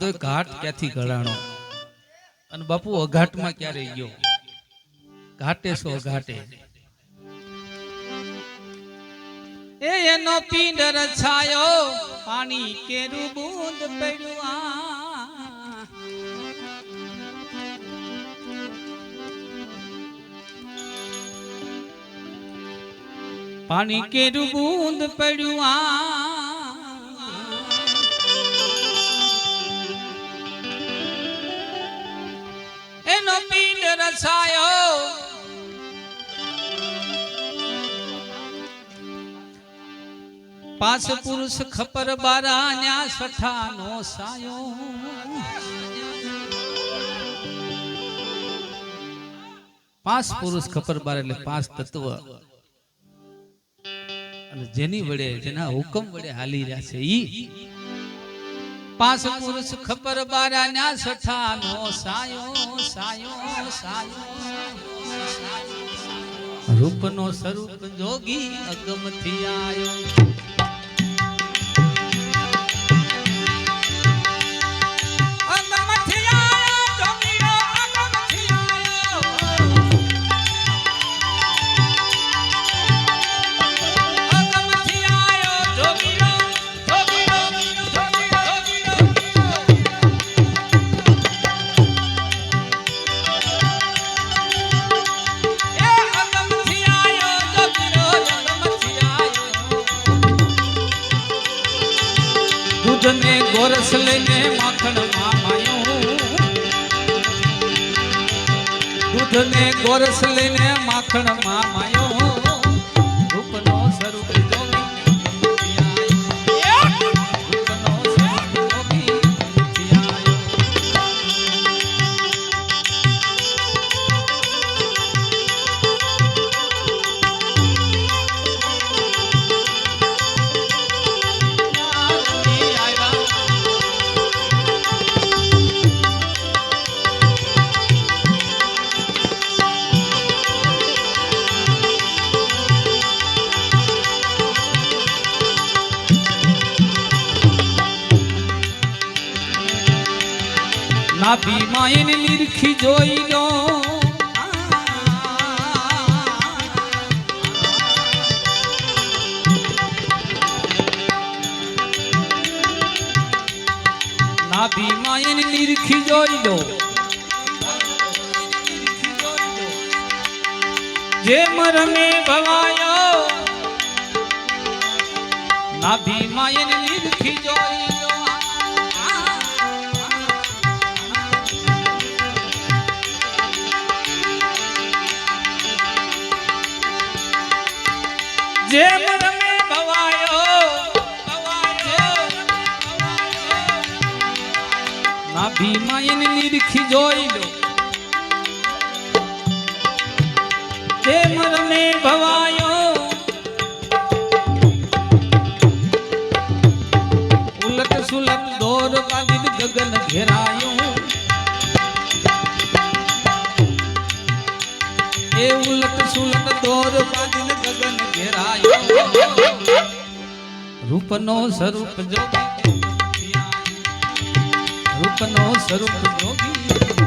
તો ઘાટ ક્યાંથી ઘડાણો અને બાપુ, અઘાટમાં ક્યારે ગયો? ઘાટે સો ઘાટે. એ એનો પિંડર છાયો, પાણી કેરું બૂંદ પડ્યું આ. પાણી કેરું બૂંદ પડ્યું આ. પાસ પુરુષ ખપર બારા ન્યા સઠા નો સાયો. પાંચ પુરુષ ખપર બાર એટલે પાંચ તત્વ. અને જેની વડે, જેના હુકમ વડે હાલી રહ્યા છે ઈ. પાંચ પુરુષ ખપર બારા ના સઠા નો સાયો સાયો સાયો. રૂપ નો સ્વરૂપ જોગી અગમથી આયો. દૂધને ગોરસ લઈને માખણ માયું દૂધને ગોરસ લઈને માખણ મામાયો નાભી માયન લીરખી જોઈ લો નાભી માયન લીરખી જોઈ લો જે મરમે ભવાયો. નાભી માયન લીરખી જોઈ જેમ રમે ભવાયો ના ભીમા એને નિરખી જોઈ લો. જેમ રમે ભવાયો, ઉલટ સુલટ દોર બાંધી ગગન ઘેરાયું. એ ઉલટ સુલટ દોર બાંધીને ગગન રૂપનો સ્વરૂપ જોગી. રૂપનો સ્વરૂપ જોગી.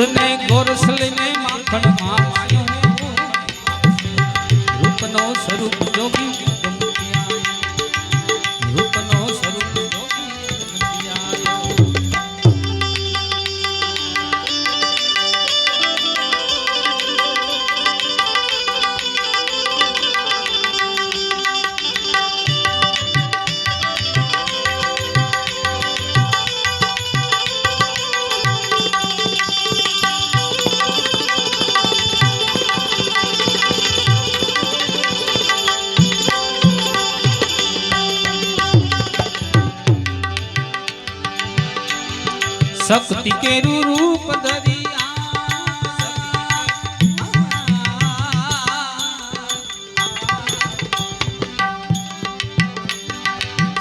દૂધને ગોરસ શક્તિ કેરું રૂપ ધરી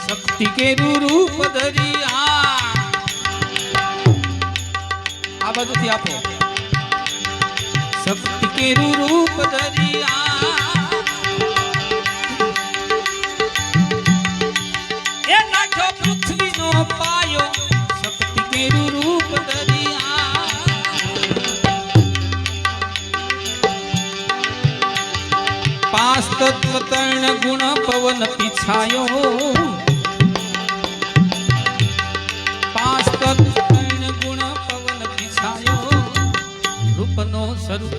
શક્તિ કેરું રૂપ ધરી આ બાજુથી આપો. શક્તિ કેરું રૂપ ધરી તત્વ ત્રણ ગુણ પવન પીછાયો પાંચ તત્વ ત્રણ ગુણ પવન પીછાયો રૂપનો સ્વરૂપ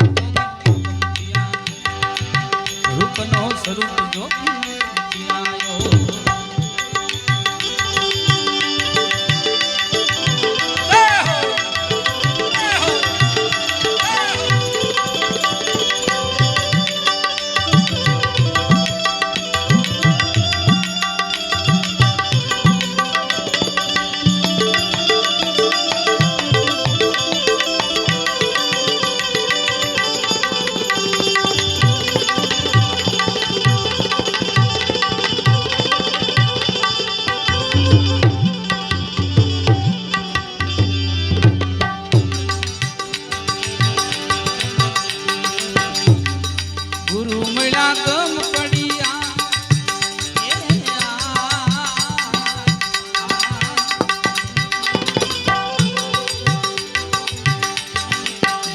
રૂપનો સ્વરૂપ જો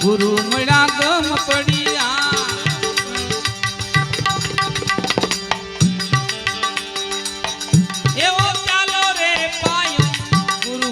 ગુરુ મળ્યા ગમ પડ્યા. એવો ચાલો રે પાયો ગુરુ